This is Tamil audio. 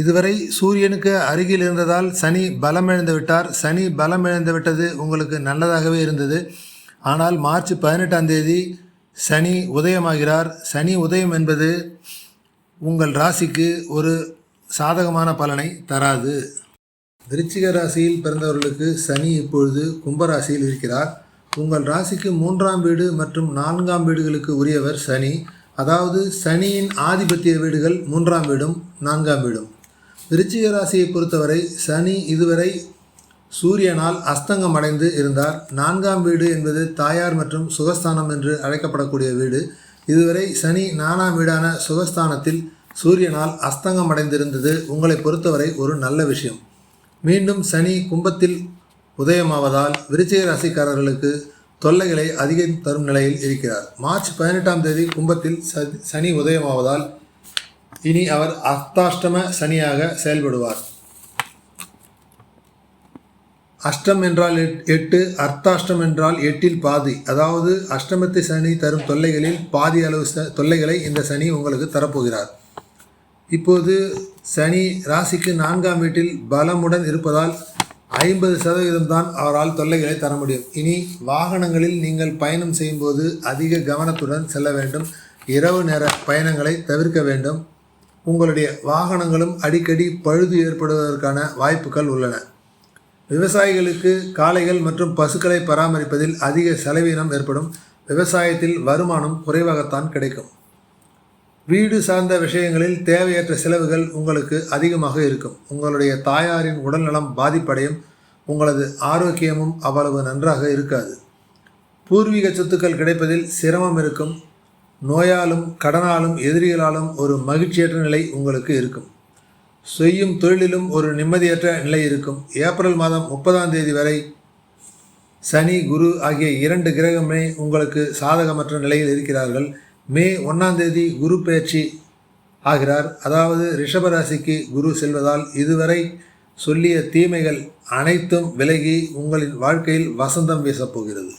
இதுவரை சூரியனுக்கு அருகில் இருந்ததால் சனி பலமிழந்து விட்டார். சனி பலமிழந்து விட்டது உங்களுக்கு நல்லதாகவே இருந்தது. ஆனால் மார்ச் பதினெட்டாம் தேதி சனி உதயமாகிறார். சனி உதயம் என்பது உங்கள் ராசிக்கு ஒரு சாதகமான பலனை தராது. விருச்சிக ராசியில் பிறந்தவர்களுக்கு சனி இப்பொழுது கும்பராசியில் இருக்கிறார். உங்கள் ராசிக்கு மூன்றாம் வீடு மற்றும் நான்காம் வீடுகளுக்கு உரியவர் சனி. அதாவது சனியின் ஆதிபத்திய வீடுகள் மூன்றாம் வீடும் நான்காம் வீடும். விருச்சிக ராசியை பொறுத்தவரை சனி இதுவரை சூரியனால் அஸ்தங்கம் அடைந்து இருந்தார். நான்காம் வீடு என்பது தாயார் மற்றும் சுகஸ்தானம் என்று அழைக்கப்படக்கூடிய வீடு. இதுவரை சனி நானாம் வீடான சுகஸ்தானத்தில் சூரியனால் அஸ்தங்கம் அடைந்திருந்தது. உங்களை பொறுத்தவரை ஒரு நல்ல விஷயம். மீண்டும் சனி கும்பத்தில் உதயமாவதால் விருச்சிக ராசிக்காரர்களுக்கு தொல்லைகளை அதிகம் தரும் நிலையில் இருக்கிறார். மார்ச் பதினெட்டாம் தேதி கும்பத்தில் சனி உதயமாவதால் இனி அவர் அர்த்தாஷ்டம சனியாக செயல்படுவார். அஷ்டம் என்றால் எட்- எட்டு அர்த்தாஷ்டம் என்றால் எட்டில் பாதி. அதாவது அஷ்டமத்தை சனி தரும் தொல்லைகளில் பாதி அளவு ச- தொல்லைகளை இந்த சனி உங்களுக்கு தரப்போகிறார். இப்போது சனி ராசிக்கு நான்காம் வீட்டில் பலமுடன் இருப்பதால் ஐம்பது சதவீதம் தான் அவரால் தொல்லைகளை தர முடியும். இனி வாகனங்களில் நீங்கள் பயணம் செய்யும்போது அதிக கவனத்துடன் செல்ல வேண்டும். இரவு நேர பயணங்களை தவிர்க்க வேண்டும். உங்களுடைய வாகனங்களும் அடிக்கடி பழுது ஏற்படுவதற்கான வாய்ப்புகள் உள்ளன. விவசாயிகளுக்கு காளைகள் மற்றும் பசுக்களை பராமரிப்பதில் அதிக செலவீனம் ஏற்படும். விவசாயத்தில் வருமானம் குறைவாகத்தான் கிடைக்கும். வீடு சார்ந்த விஷயங்களில் தேவையற்ற செலவுகள் உங்களுக்கு அதிகமாக இருக்கும். உங்களுடைய தாயாரின் உடல்நலம் பாதிப்படையும். உங்களது ஆரோக்கியமும் அவ்வளவு நன்றாக இருக்காது. பூர்வீக சொத்துக்கள் கிடைப்பதில் சிரமம் இருக்கும். நோயாலும் கடனாலும் எதிரிகளாலும் ஒரு மகிழ்ச்சியற்ற நிலை உங்களுக்கு இருக்கும். செய்யும் தொழிலிலும் ஒரு நிம்மதியற்ற நிலை இருக்கும். ஏப்ரல் மாதம் முப்பதாம் தேதி வரை சனி குரு ஆகிய இரண்டு கிரகமே உங்களுக்கு சாதகமற்ற நிலையில் இருக்கிறார்கள். மே ஒன்றாம் தேதி குரு பயிற்சி ஆகிறார். அதாவது ரிஷபராசிக்கு குரு செல்வதால் இதுவரை சொல்லிய தீமைகள் அனைத்தும் விலகி உங்களின் வாழ்க்கையில் வசந்தம் வீசப்போகிறது